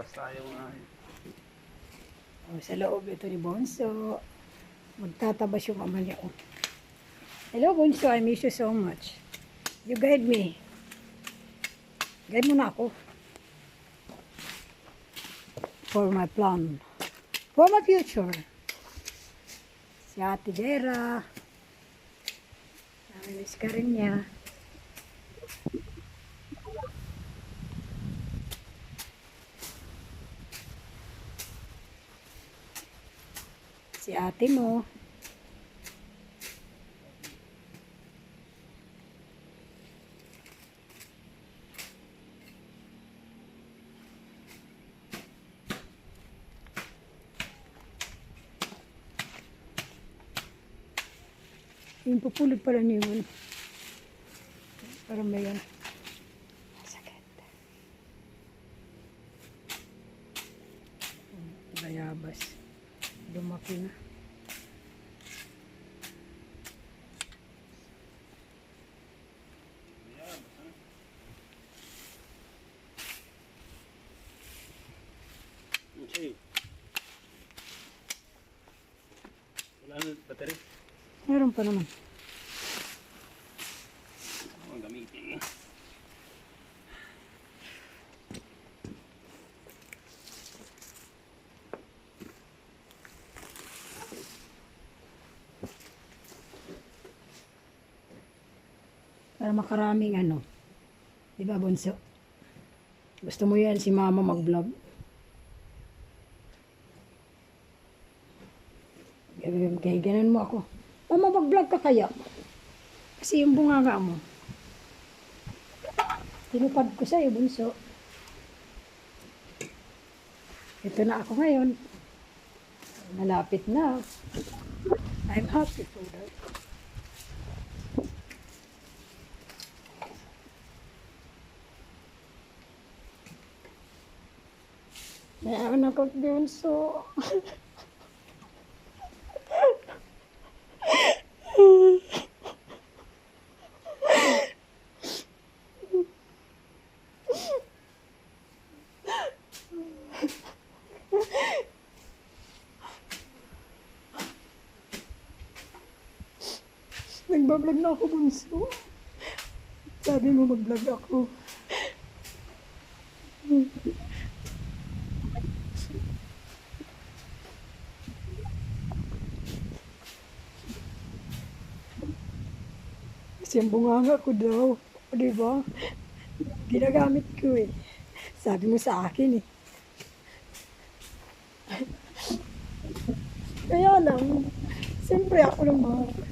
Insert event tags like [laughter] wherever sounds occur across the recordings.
Labas tayo nga. Oh, sa loob ito ni Bonso. Magtatabas yung ama niya. Oh. Hello, Bonso. I miss you so much. You guide me. Guide mo na ako. For my plan. For my future. Si Ate Jera. Namiss ka rin niya. Ate mo. Yung pupulot pala niyo yun. Parang may yan. Sakit. Bayabas. Lumaki na. Okay. Wala na battery. Meron pa naman. Ang gamitin. Para makaraming ano. Di ba, Bunso? Gusto mo yan si Mama mag-vlog? Ganun mo ako. Mama, mag-vlog ka kaya? Kasi yung bunganga mo. Tinupad ko sa'yo, Bunso. Ito na ako ngayon. Malapit na. I'm happy for that. Mayroon ako bunso. [laughs] Nagbablog na ako bunso. Sabi mo mag-vlog ako. Kasi ang bunganga ko daw. O, di ba? Ginagamit ko eh. Sabi mo sa akin eh. Kaya lang, siyempre ako naman. Wala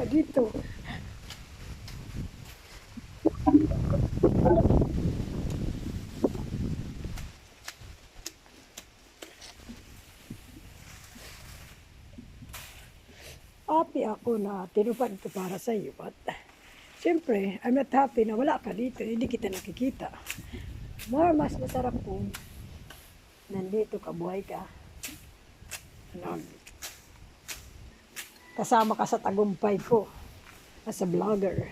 ka dito. happy ako na tinupad ko para sa iyo. But, siyempre, I'm not happy na wala ka dito. Hindi kita nakikita. More, mas masarap kung nandito ka, buhay ka. Ano, kasama ka sa tagumpay ko as a vlogger.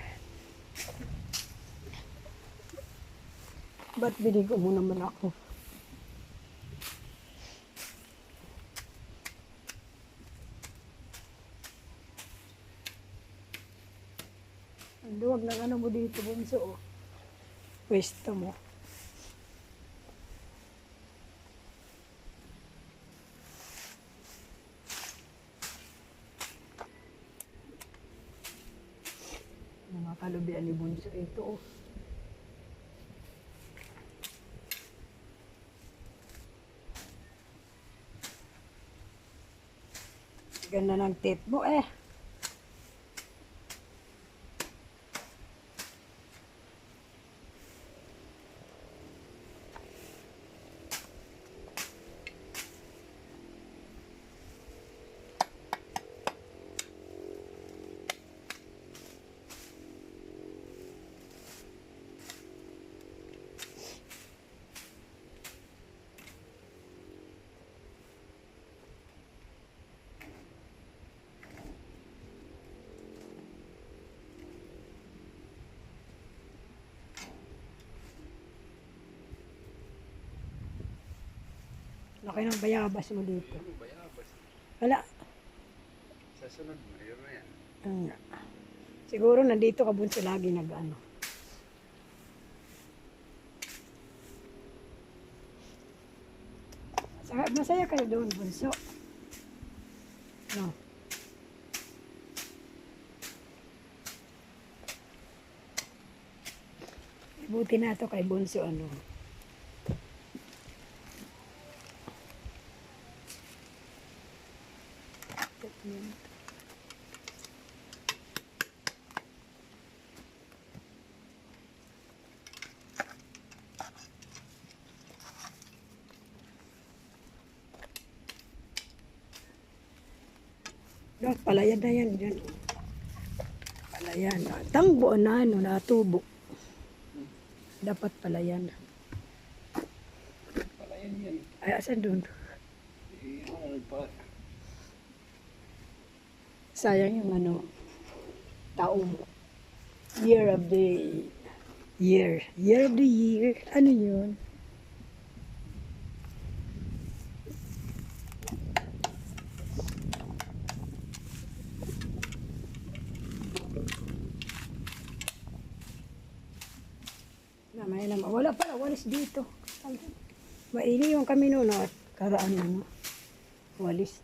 Ba't binigo mo naman ako? Ang luwag ng ano mo dito, bunso. Oh. Pwesto mo. Kalubian ni bunso ito. Oh. Ganda ng tip mo eh. Laki ng bayabas mo dito. Bayabas? Wala. Sa sunod, mayroon na yan. Siguro nandito ka bunso lagi nag ano. Sa- Masaya kayo doon, bunso. No. Buti na to kay bunso ano. Dapat palayan na yan dyan. Palayan. ah. Tangbo na ano, natubo. Dapat palayan. Pala yan yan. Ay, asan doon? Sayang yung ano, taong year of the year. Year of the year. Ano yun? Namay naman. Wala pala, walis dito. Maini yung kami noon at karaan ano. Walis.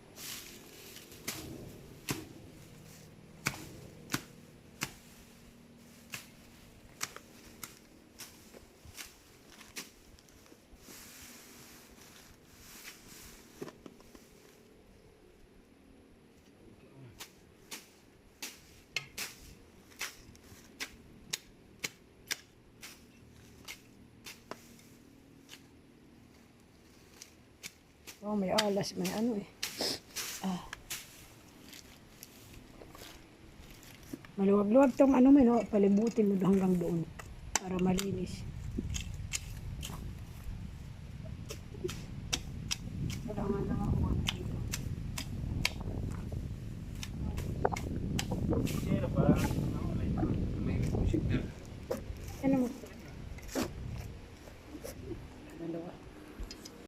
Oh, may alas, may ano eh. Ah. Maluwag-luwag tong ano mo, no? palibutin mo hanggang doon para malinis.